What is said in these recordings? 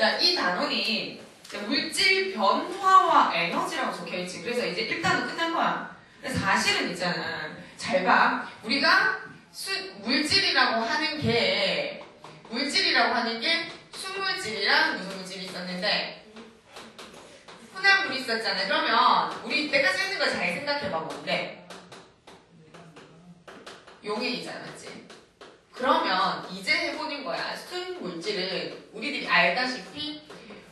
자, 이 단원이 물질 변화와 에너지라고 적혀있지. 그래서 이제 일단은 끝난 거야. 근데 사실은 있잖아. 잘 봐. 우리가 수, 물질이라고 하는 게, 물질이라고 하는 게 수물질이랑 무슨 물질이 있었는데, 혼합물이 있었잖아. 그러면, 우리 때까지 했는 거잘 생각해봐, 뭔데? 용액이잖아, 맞지? 그러면 이제 해보는 거야. 순 물질은 우리들이 알다시피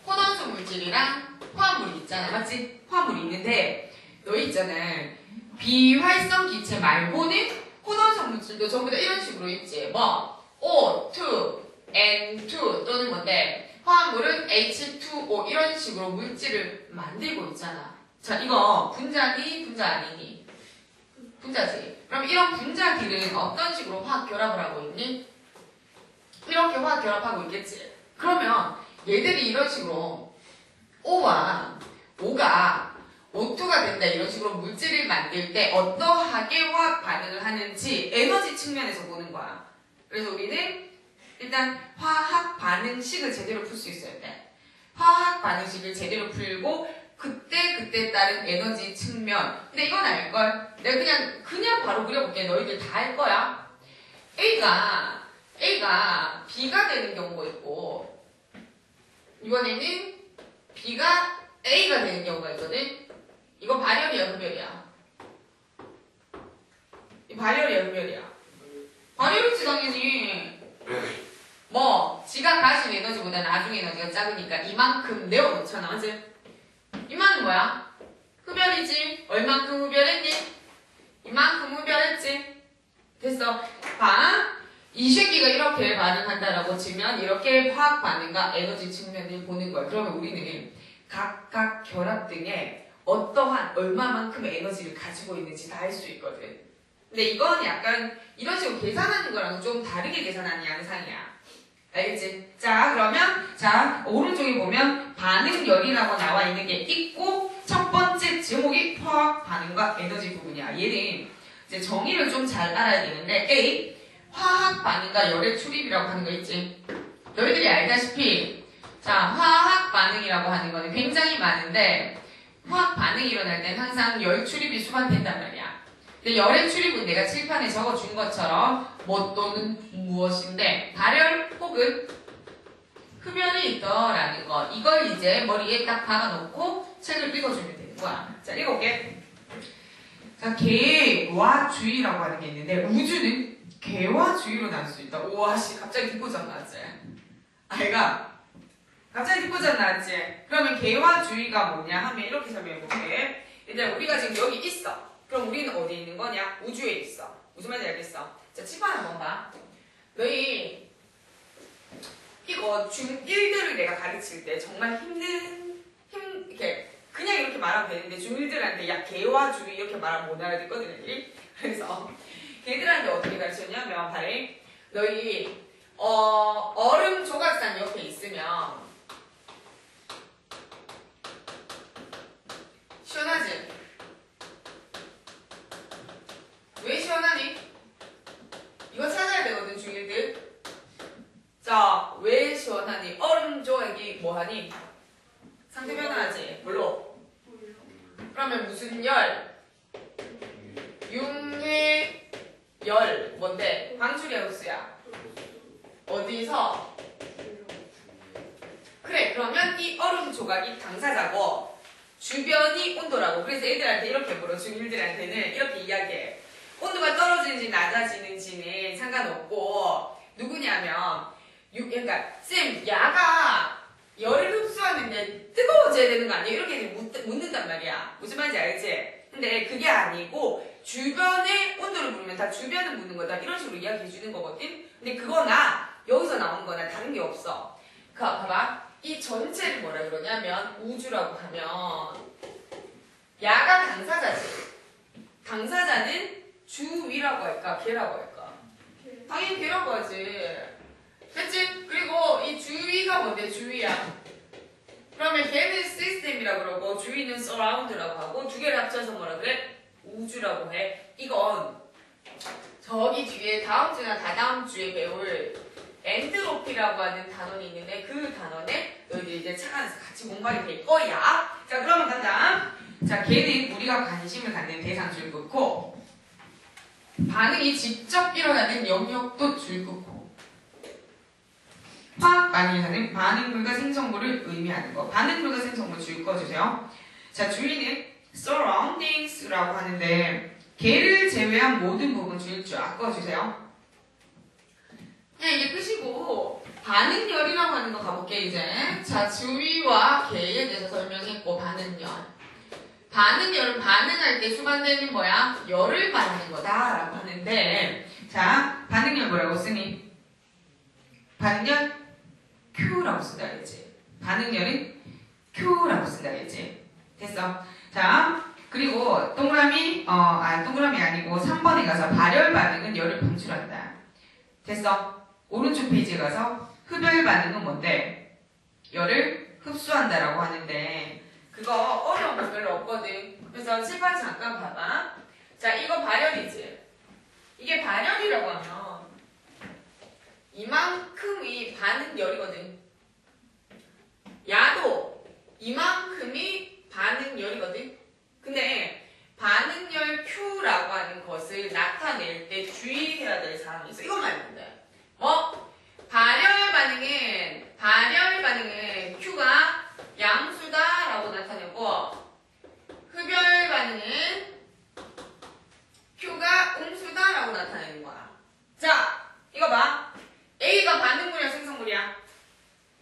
혼원수 물질이랑 화합물이 있잖아. 맞지? 화합물이 있는데 너희 있잖아. 비활성 기체 말고는 혼원성 물질도 전부 다 이런 식으로 있지. 뭐 O2, N2 또는 뭔데 화합물은 H2O 이런 식으로 물질을 만들고 있잖아. 자 이거 분자니 분자 아니니? 분자지. 그럼 이런 분자기는 어떤 식으로 화학 결합을 하고 있니? 이렇게 화학 결합하고 있겠지. 그러면 얘들이 이런 식으로 O와 O가 O2가 된다 이런 식으로 물질을 만들 때 어떠하게 화학 반응을 하는지 에너지 측면에서 보는 거야. 그래서 우리는 일단 화학 반응식을 제대로 풀 수 있어야 돼. 화학 반응식을 제대로 풀고 그때 그때 따른 에너지 측면. 근데 이건 알걸. 내가 그냥 그냥 바로 그려볼게. 너희들 다할 거야. A가 A가 B가 되는 경우가 있고 이번에는 B가 A가 되는 경우가 있거든. 이거 발열이야, 흡열이야. 이 발열이야, 흡열이야. 발열이지 당연히. 뭐 지가 가진 에너지보다 나중 에너지가 작으니까 이만큼 내어놓잖아, 맞지? 이만은 뭐야? 흡열이지. 얼만큼 흡열했니? 이만큼 흡열했지. 됐어. 봐. 이 새끼가 이렇게 반응한다라고 치면 이렇게 화학 반응과 에너지 측면을 보는 거야. 그러면 우리는 각각 결합 등에 어떠한 얼마만큼의 에너지를 가지고 있는지 다 알 수 있거든. 근데 이건 약간 이런 식으로 계산하는 거랑 좀 다르게 계산하는 양상이야. 알겠지? 자, 그러면, 자, 오른쪽에 보면 반응열이라고 나와 있는 게 있고, 첫 번째 제목이 화학 반응과 에너지 부분이야. 얘는 이제 정의를 좀 잘 알아야 되는데, A, 화학 반응과 열의 출입이라고 하는 거 있지? 너희들이 알다시피, 자, 화학 반응이라고 하는 거는 굉장히 많은데, 화학 반응이 일어날 땐 항상 열 출입이 수반된단 말이야. 근데 열의 출입은 내가 칠판에 적어준 것처럼 뭐 또는 무엇인데 발열 혹은 흡연이 있더라는 거 이걸 이제 머리에 딱 박아놓고 책을 읽어주면 되는 거야. 자 읽어볼게. 자 개와 주의라고 하는 게 있는데 우주는 개와 주의로 나눌 수 있다. 우와 씨 갑자기 뒷고장 나왔지 아이가 갑자기 뒷고장 나왔지 그러면 개와 주의가 뭐냐? 하면 이렇게 설명해볼게. 일단 우리가 지금 여기 있어 그럼 우리는 어디 있는 거냐? 우주에 있어. 무슨 말인지 알겠어? 자, 칠판 한번 봐. 너희 이거 중1들을 내가 가르칠 때 정말 힘든 힘 이렇게 그냥 이렇게 말하면 되는데 중1들한테 야 개와 주의 이렇게 말하면 못 알아듣거든 애들이. 그래서 걔들한테 어떻게 가르쳤냐면 발에 너희 어, 얼음 조각상 옆에 있으면 시원하지? 왜 시원하니? 이거 찾아야 되거든, 중1들. 자, 왜 시원하니? 얼음 조각이 뭐하니? 상태 변화하지? 뭘로? 그러면 무슨 열? 융해 열. 뭔데? 방출이야, 흡수야? 어디서? 그래, 그러면 이 얼음 조각이 당사자고, 주변이 온도라고. 그래서 애들한테 이렇게 물어, 중1들한테는 이렇게 이야기해. 온도가 떨어지는지 낮아지는지는 상관없고 누구냐면 유, 그러니까 쌤 야가 열을 흡수하는데 뜨거워져야 되는 거 아니에요? 이렇게 묻, 묻는단 말이야. 무슨 말인지 알지? 근데 그게 아니고 주변의 온도를 물으면 다 주변을 묻는 거다. 이런 식으로 이야기해 주는 거거든. 근데 그거나 여기서 나온 거나 다른 게 없어. 그 봐봐. 이 전체를 뭐라 그러냐면 우주라고 하면 야가 당사자지. 당사자는 주위라고 할까? 개라고 할까? 당연히 개라고 하지. 그치? 그리고 이 주위가 뭔데? 주위야. 그러면 개는 시스템이라고 그러고 주위는 서라운드라고 하고 두 개를 합쳐서 뭐라 그래? 우주라고 해. 이건 저기 뒤에 다음 주나 다다음 주에 배울 엔트로피라고 하는 단원이 있는데 그 단원에 너희들 이제 책 안에서 같이 공부하게 될 거야. 자, 그러면 간다. 자, 걔는 우리가 관심을 갖는 대상 줄긋고 반응이 직접 일어나는 영역도 줄긋고 화학 반응에서는 반응물과 생성물을 의미하는 거. 반응물과 생성물 줄 꺼주세요. 자, 주의는 surroundings라고 하는데 걔를 제외한 모든 부분 주일 줄 아껴주세요. 그냥 이게 끝이고 반응열이라고 하는 거 가볼게 이제. 자, 주위와 걔에 대해서 설명했고 반응열. 반응열은 반응할 때 수반되는 뭐야? 열을 받는 거다 라고 하는데 자, 반응열 뭐라고 쓰니? 반응열 Q라고 쓴다 그랬지. 반응열은 Q라고 쓴다 그랬지. 됐어. 자, 그리고 동그라미, 어, 아, 동그라미 아니고 3번에 가서 발열 반응은 열을 방출한다. 됐어. 오른쪽 페이지에 가서 흡열 반응은 뭔데? 열을 흡수한다라고 하는데, 그거 어려운 거 별로 없거든. 그래서 칠판 잠깐 봐봐. 자, 이거 발열이지. 이게 발열이라고 하면, 이만큼이 반응열이거든. 야도 이만큼이 반응열이거든. 근데 반응열 Q라고 하는 것을 나타낼 때 주의해야 될 사항이 있어. 이것만 알면 돼. 뭐? 발열 반응은 발열 반응은 Q가 양수다라고 나타내고 흡열 반응은 Q가 음수다라고 나타내는 거야. 자, 이거 봐. A가 반응물이야, 생성물이야?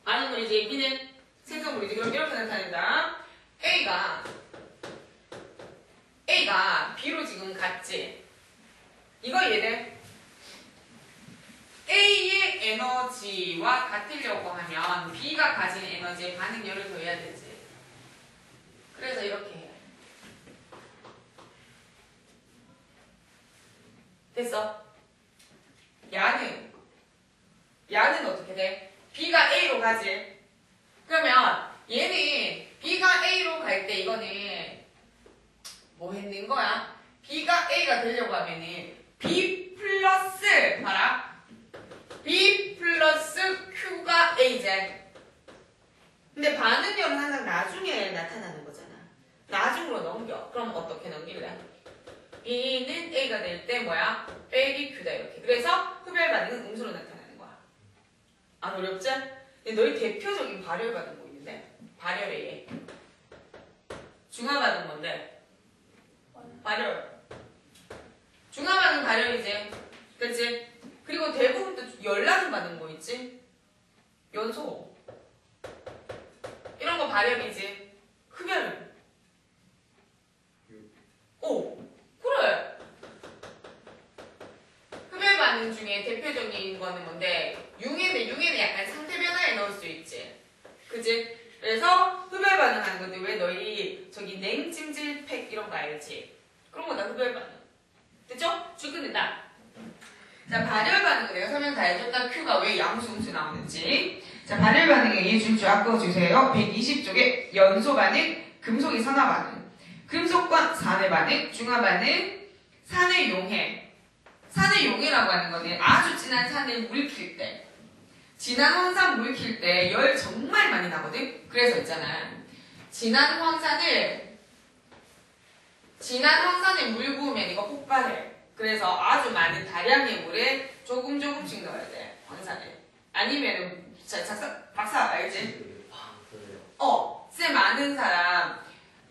반응물이지. B는 생성물이지. 그럼 이렇게 나타낸다. A가 A가 B로 지금 같지. 이거 이해돼? 에너지와 같으려고 하면 B가 가진 에너지에 반응열을 더해야 되지. 그래서 이렇게 해. 됐어? 야는 야는 어떻게 돼? B가 A로 가지. 그러면 얘는 B가 A로 갈 때 이거는 뭐 했는 거야? B가 A가 되려고 하면은 B 플러스 봐라. B 플러스 Q가 A제. 근데 반응열은 항상 나중에 나타나는 거잖아. 나중으로 넘겨. 그럼 어떻게 넘길래? B는 A가 될 때 뭐야? 빼기 Q다 이렇게. 그래서 흡열 반응은 음수로 나타나는 거야. 안 어렵지? 근데 너희 대표적인 발열 반응 뭐 있는데? 발열의 예. 중화 반응 뭔데? 발열. 중화 반응 발열이지. 그치? 그리고 대부분 또 열나는 반응 뭐 있지? 연소. 이런 거 발열이지. 흡열. 오, 그래. 흡열 반응 중에 대표적인 거는 뭔데? 융에는 융에는 약간 상태 변화에 넣을 수 있지. 그지? 그래서 흡열 반응하는 건데 왜 너희 저기 냉찜질팩 이런 거 알지? 그런 거다 흡열 반응. 됐죠? 출근된다. 자, 발열 반응은 내가 설명 다 해줬다. Q가 왜 양수, 음수 나오는지. 자, 발열 반응에 예줄줄 아껴주세요. 120쪽에 연소 반응, 금속 이 산화 반응. 금속과 산의 반응, 중화 반응, 산의 용해. 산의 용해라고 하는 거는 아주 진한 산을 물킬 때. 진한 황산 물킬 때 열 정말 많이 나거든? 그래서 있잖아. 진한 황산을, 진한 황산에 물 부으면 이거 폭발해. 그래서 아주 많은 다량의 물에 조금 조금씩 넣어야 돼. 황산에. 아니면은, 자, 작사, 박사 알지? 어, 쌤 아는 사람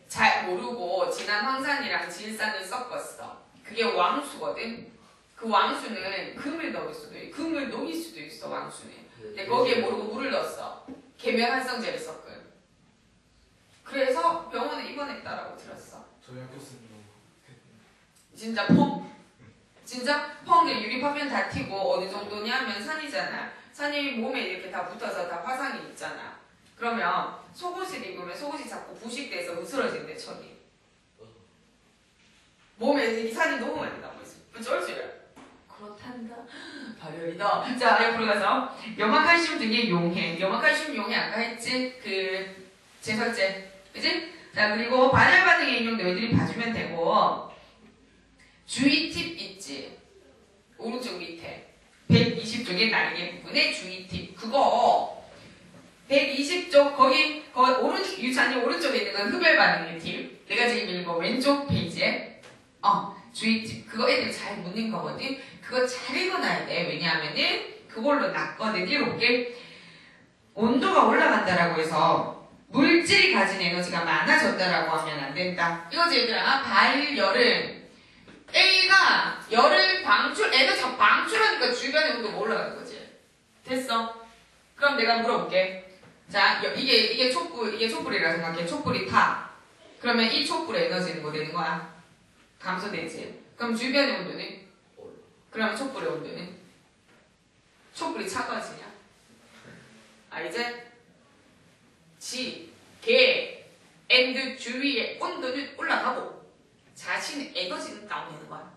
잘 모르고 진한 황산이랑 질산을 섞었어. 그게 왕수거든? 그 왕수는 금을 넣을 수도 있고, 금을 녹일 수도 있어, 왕수는. 근데 거기에 모르고 물을 넣었어. 계면 활성제를 섞은. 그래서 병원에 입원했다라고 들었어. 저희 학교 쓰는 거. 진짜 펑. 진짜 펑 유리 파편 다 튀고 어느 정도냐면 산이잖아. 산이 몸에 이렇게 다 붙어서 다 화상이 있잖아. 그러면 속옷을 입으면 속옷이 자꾸 부식돼서 으스러진대 천이. 몸에 이 산이 너무 많이 남아 있어. 쩔지래. 그렇단다. 발열이다. 자, 옆으로 가서 염화칼슘 등의 용해. 염화칼슘 용해 아까 했지? 그 제설제. 그지? 자, 그리고 발열 반응의 인용 너희들이 봐주면 되고 주의 팁 있지? 오른쪽 밑에 120쪽의 날개 부분에 주의 팁 그거 120쪽 거기 거기 오른쪽 유찬이 오른쪽에 있는 건 흡열 반응의 팀. 내가 지금 거 왼쪽 페이지에 어 주의 그거 애들 잘 못 읽은 거거든. 그거 잘 읽어놔야 돼. 왜냐하면은 그걸로 났거든. 읽어볼게. 온도가 올라간다라고 해서 물질이 가진 에너지가 많아졌다라고 하면 안 된다. 이거지 얘들아. 발열을 A가 열을 방출 에너지가 방출하니까 주변의 온도가 올라가는 거지. 됐어? 그럼 내가 물어볼게. 자, 여- 이게 이게 촛불 이게 촛불이라 생각해. 촛불이 타. 그러면 이 촛불의 에너지는 뭐 되는 거야? 감소되지. 그럼 주변의 온도는? 그러면 촛불의 온도는? 촛불이 차가워지냐? 아 이제 지, 개, 앤드 주위의 온도는 올라가고 자신의 에너지는 다운되는 거야.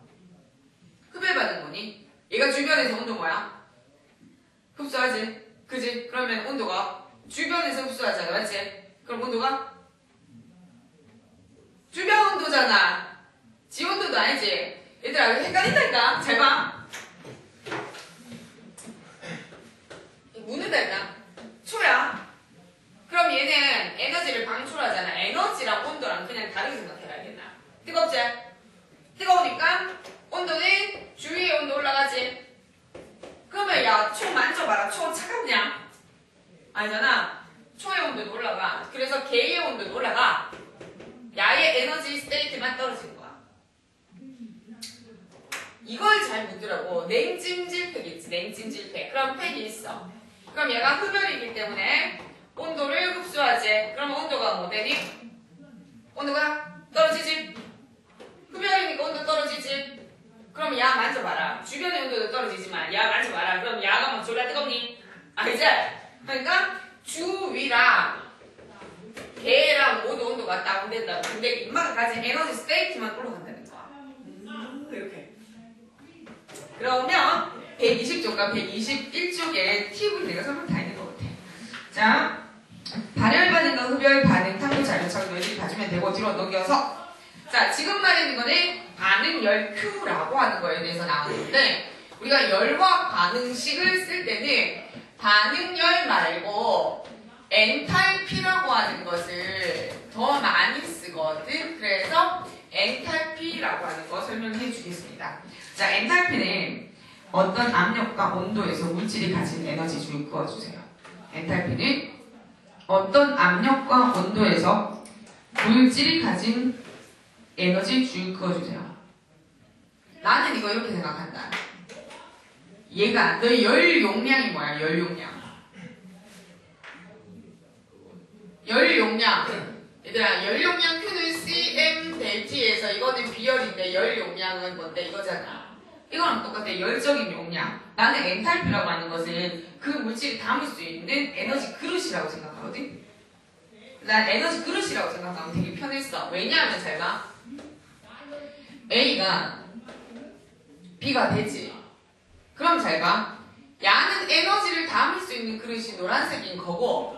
흡혈받는 거니? 얘가 주변에서 온도 뭐야? 흡수하지? 그지? 그러면 온도가 주변에서 흡수하잖아, 맞지? 그럼 온도가 주변 온도잖아. 지 온도도 아니지. 얘들아, 이거 헷갈린다니까? 잘 봐. 묻는다니까? 초야. 그럼 얘는 에너지를 방출하잖아. 에너지랑 온도랑 그냥 다르게 생각해라, 알겠나? 뜨겁지? 뜨거우니까 온도는 주위의 온도 올라가지. 야, 초 만져봐라. 초 차갑냐? 아니잖아. 초의 온도도 올라가. 그래서 개의 온도도 올라가. 야의 에너지 스테이트만 떨어지는 거야. 이걸 잘 묻더라고. 냉찜질팩 있지, 냉찜질팩. 그럼 팩이 있어. 그럼 얘가 흡열이기 때문에 온도를 흡수하지. 그럼 온도가 뭐 되니? 온도가 떨어지지. 흡열이니까 온도 떨어지지. 그럼 야 만져봐라. 주변의 온도도 떨어지지만 야 만져봐라. 그럼 야가 뭐 졸라 뜨겁니? 알지? 그러니까 주위랑 개랑 모두 온도가 다운된다. 근데 인마가 가진 에너지 스테이트만 올라간다는 거야. 이렇게. 그러면 120쪽과 121쪽에 팁을 내가 설명 다 있는 것 같아. 자, 발열 반응과 흡열 반응 탐구 자료처럼 너희들이 봐주면 되고 뒤로 넘겨서 자, 지금 말하는 거는 반응 열 Q라고 하는 거에 대해서 나오는데 우리가 열과 반응식을 쓸 때는 반응열 말고 엔탈피라고 하는 것을 더 많이 쓰거든. 그래서 엔탈피라고 하는 거 설명해 주겠습니다. 자, 엔탈피는 어떤 압력과 온도에서 물질이 가진 에너지 줄 그어주세요. 엔탈피는 어떤 압력과 온도에서 물질이 가진 에너지 줄 그어주세요. 나는 이거 이렇게 생각한다. 얘가 너의 열 용량이 뭐야? 열 용량. 열 용량. 얘들아, 열 용량 Q는 CM 델티에서 이거는 비열인데 열 용량은 뭔데 이거잖아. 이거랑 똑같아. 열적인 용량. 나는 엔탈피라고 하는 것은 그 물질이 담을 수 있는 에너지 그릇이라고 생각하거든. 난 에너지 그릇이라고 생각하면 되게 편했어. 왜냐하면 잘 봐. A가 B가 되지. 그럼 잘 봐. 야는 에너지를 담을 수 있는 그릇이 노란색인 거고,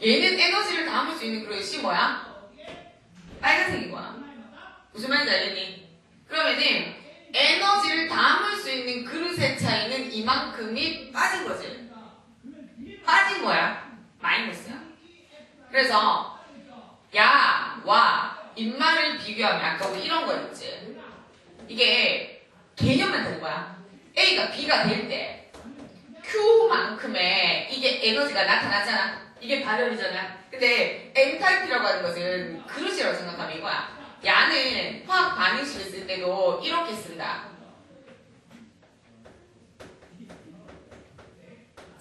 얘는 에너지를 담을 수 있는 그릇이 뭐야? 빨간색인 거야. 무슨 말인지 알겠니? 그러면은 에너지를 담을 수 있는 그릇의 차이는 이만큼이 빠진 거지. 빠진 거야. 마이너스야. 그래서 야와 입말을 비교하면 아까 우리 이런 거였지. 이게 개념만 되는 거야. A가 B가 될 때 Q만큼의 이게 에너지가 나타나잖아. 이게 발열이잖아. 근데 엔탈피라고 하는 것은 그릇이라고 생각하면 이거야. 야는 화학 반응식을 쓸 때도 이렇게 쓴다.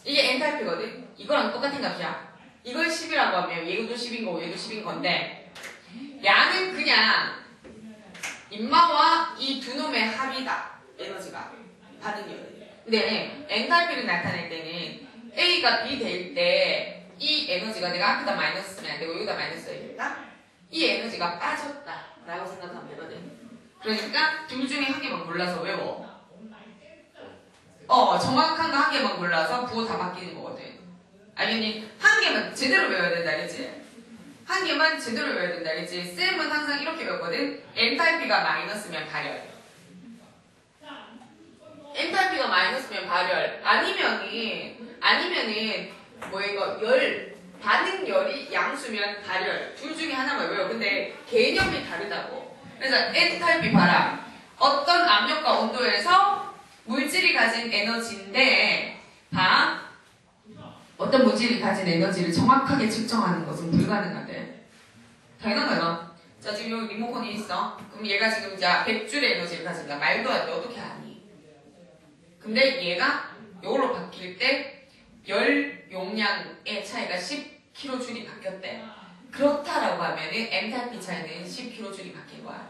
이게 엔탈피거든. 이거랑 똑같은 값이야. 이걸 10이라고 하면 얘도 10인 거고 얘도 10인 건데 야는 그냥 인마와 이 두 놈의 합이다. 에너지가 반응이. 근데 엔탈피를 나타낼 때는 A가 B 될 때 이 에너지가 내가 앞에다 마이너스 쓰면 안 되고 여기다 마이너스 써야 된다. 이 에너지가 빠졌다. 라고 생각하면 되거든. 그러니까 둘 중에 한 개만 골라서 외워. 어, 정확한 거 한 개만 골라서 부호 다 바뀌는 거거든. 알겠니? 한 개만 제대로 외워야 된다, 알겠지? 한 개만 제대로 외워야 된다, 알겠지? 쌤은 항상 이렇게 외웠거든. 엔탈피가 마이너스면 발열. 엔탈피가 마이너스면 발열. 아니면은, 아니면은, 뭐 이거 열 반응 열이 양수면 발열 둘 중에 하나만 외워. 근데 개념이 다르다고. 그래서 엔탈피 봐라. 어떤 압력과 온도에서 물질이 가진 에너지인데 봐. 어떤 물질이 가진 에너지를 정확하게 측정하는 것은 불가능하대. 당연하잖아. 자 지금 여기 리모컨이 있어. 그럼 얘가 지금 자 100줄의 에너지를 가진다. 말도 안 돼. 어떻게 아니? 근데 얘가 이걸로 바뀔 때 열 용량의 차이가 10kJ이 바뀌었대. 그렇다라고 하면은 엔탈피 차이는 10kJ이 바뀐 거야.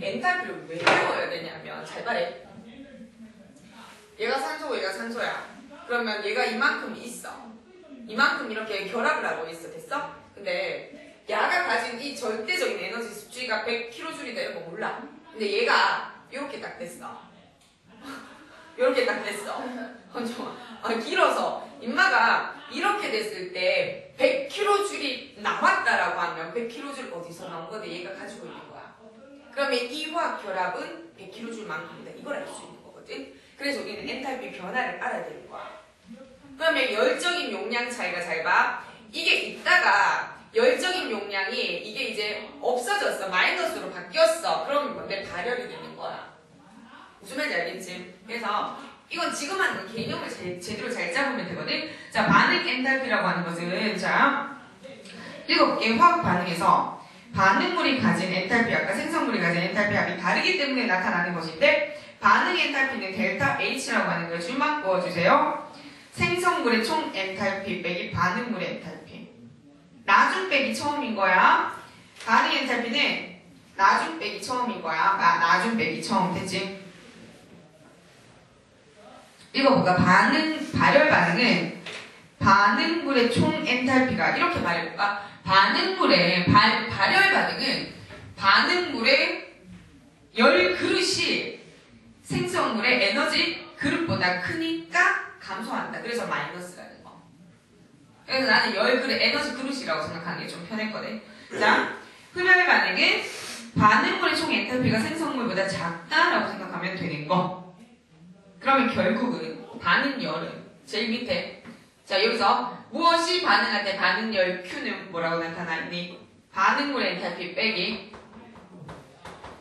엔탈피를 왜 배워야 되냐면 잘 말해. 얘가 산소고 얘가 산소야. 그러면 얘가 이만큼 있어. 이만큼 이렇게 결합을 하고 있어. 됐어? 근데 야가 가진 이 절대적인 에너지 수치가 100kJ다 이런 거 몰라. 근데 얘가 이렇게 딱 됐어. 이렇게 딱 됐어. 좀, 아, 길어서 인마가 이렇게 됐을 때 100kJ이 남았다라고 하면 100kJ 어디서 나온 건데 얘가 가지고 있는 거야. 그러면 이와 결합은 100kJ만큼이다. 이걸 알 수 있는 거거든. 그래서 우리는 엔탈피 변화를 알아야 되는 거야. 그러면 열적인 용량 차이가 잘 봐. 이게 있다가 열적인 용량이 이게 이제 없어졌어. 마이너스로 바뀌었어. 그러면 뭔데? 발열이 되는 거야. 무슨 말인지 알겠지? 그래서 이건 지금 하는 건 개념을 제, 제대로 잘 잡으면 되거든. 자, 반응 엔탈피라고 하는 것은 자 읽어볼게. 화학 반응에서 반응물이 가진 엔탈피, 아까 생성물이 가진 엔탈피하고 다르기 때문에 나타나는 것인데 반응 엔탈피는 델타 H라고 하는 걸 줄만 그어주세요. 생성물의 총 엔탈피 빼기 반응물의 엔탈피. 나중 빼기 처음인 거야. 반응 엔탈피는 나중 빼기 처음인 거야. 나, 나중 빼기 처음 됐지? 읽어볼까? 반응, 발열 반응은 반응물의 총 엔탈피가 이렇게 말해볼까? 반응물의 발, 발열 반응은 반응물의 열 그릇이 생성물의 에너지 그릇보다 크니까 감소한다. 그래서 마이너스라는 거. 그래서 나는 열 그릇, 에너지 그릇이라고 생각하는 게 좀 편했거든. 자, 흡열 반응은 반응물의 총 엔탈피가 생성물보다 작다라고 생각하면 되는 거. 그러면 결국은 반응열은 제일 밑에 자 여기서 무엇이 반응할 때 반응열 Q는 뭐라고 나타나니? 반응물의 엔탈피 빼기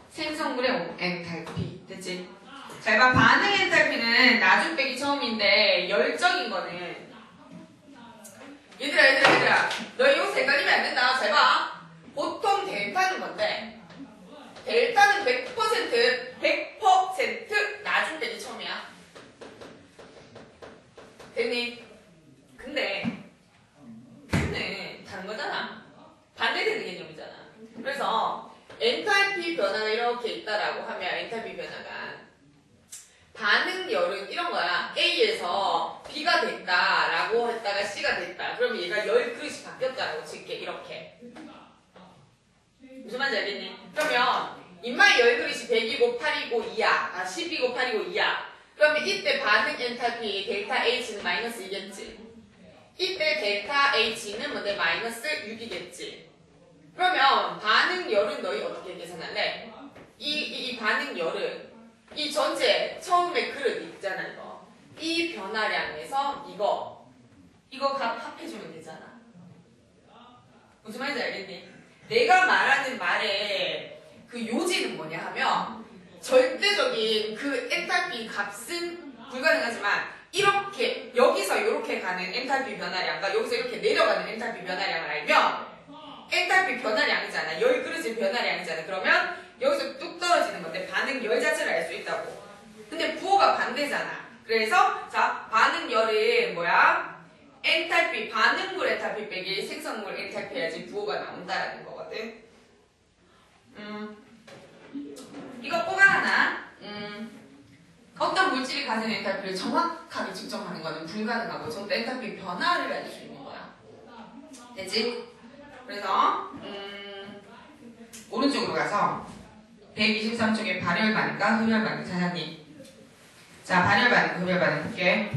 생성물의 엔탈피 됐지? 자 이봐 반응 엔탈피는 나중 빼기 처음인데 열적인 거는 얘들아 얘들아 얘들아 너 이거 헷갈리면 안 된다 잘봐 보통 델타는 뭔데? 델타는 100% 100% 나중 빼기 처음이야 됐니? 근데 Q는 다른 거잖아. 반대되는 개념이잖아. 그래서 엔탈피 변화가 이렇게 있다라고 하면 엔탈피 변화가 반응 열은 이런 거야. A에서 B가 됐다 라고 했다가 C가 됐다. 그러면 얘가 열 그릇이 바뀌었다라고 칠게 이렇게. 무슨 말인지 알겠니? 그러면 인마의 열 그릇이 100이고 8이고 2야. 아 10이고 8이고 2야. 그러면 이때 반응 엔탈피 델타 H는 마이너스 2겠지. 이때 델타 H는 뭔데 마이너스 6이겠지. 그러면 반응 열은 너희 어떻게 계산할래? 이, 이, 이 반응 열은 이 전체 처음에 그릇 있잖아 이거. 이 변화량에서 이거 이거 값 합해주면 되잖아. 무슨 말인지 알겠니? 내가 말하는 말의 그 요지는 뭐냐 하면 절대적인 그 엔탈피 값은 불가능하지만 이렇게 여기서 이렇게 가는 엔탈피 변화량과 여기서 이렇게 내려가는 엔탈피 변화량을 알면 엔탈피 변화량이잖아. 열 그릇의 변화량이잖아. 그러면 열 자체를 알 수 있다고. 근데 부호가 반대잖아. 그래서 자 반응 열은 뭐야? 엔탈피 반응물 엔탈피 빼기 생성물 엔탈피 해야지 부호가 나온다라는 거거든. 음. 이거 꼭 하나. 음. 어떤 물질이 가진 엔탈피를 정확하게 측정하는 것은 불가능하고 전부 엔탈피 변화를 알릴 수 있는 거야. 됐지? 그래서 음, 오른쪽으로 가서 123쪽에 발열반과 흡혈반응 사장님. 자, 발열반응, 흡혈반응 볼게.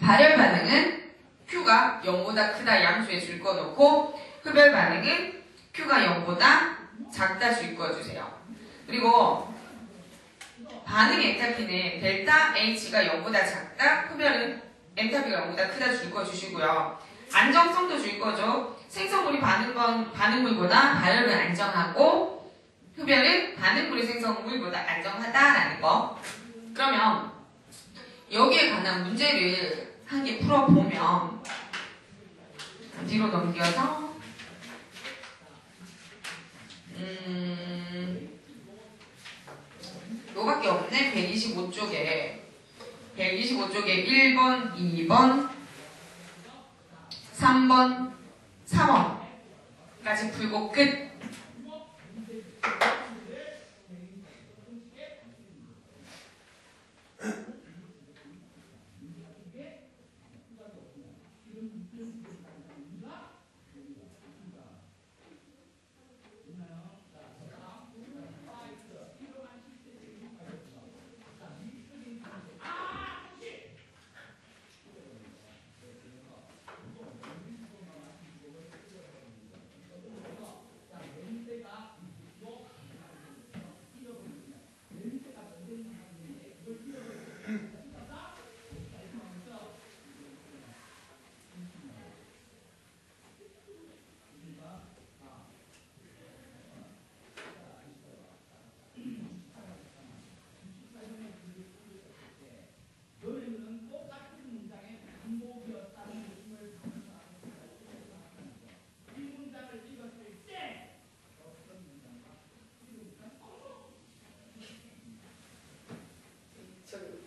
발열반응은 Q가 0보다 크다 양수에 줄거놓고 흡혈반응은 Q가 0보다 작다 줄거주세요 그리고 반응 엔타피는 델타 H가 0보다 작다, 흡혈은 엔타피가 0보다 크다 줄거주시고요 안정성도 줄 거죠. 생성물이 반응건, 반응물보다 발열은 안정하고 흡연은 다른 물의 생성물보다 안정하다라는 거. 그러면 여기에 관한 문제를 한 개 풀어보면 뒤로 넘겨서 음 요밖에 없네. 125쪽에. 125쪽에 1번, 2번, 3번, 4번까지 풀고 끝.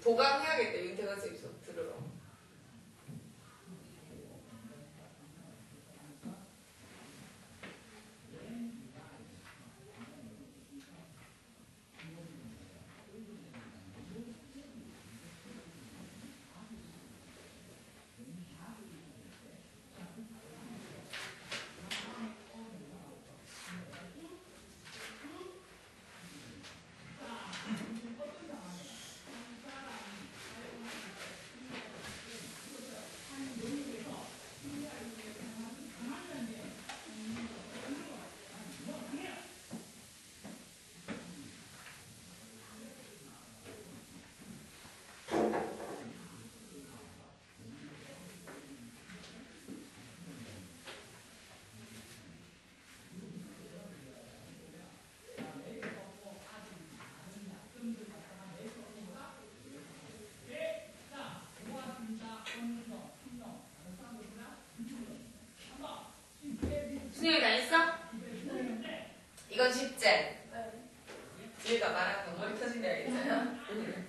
보강해야겠다. 윤태관 선생님. Yeah.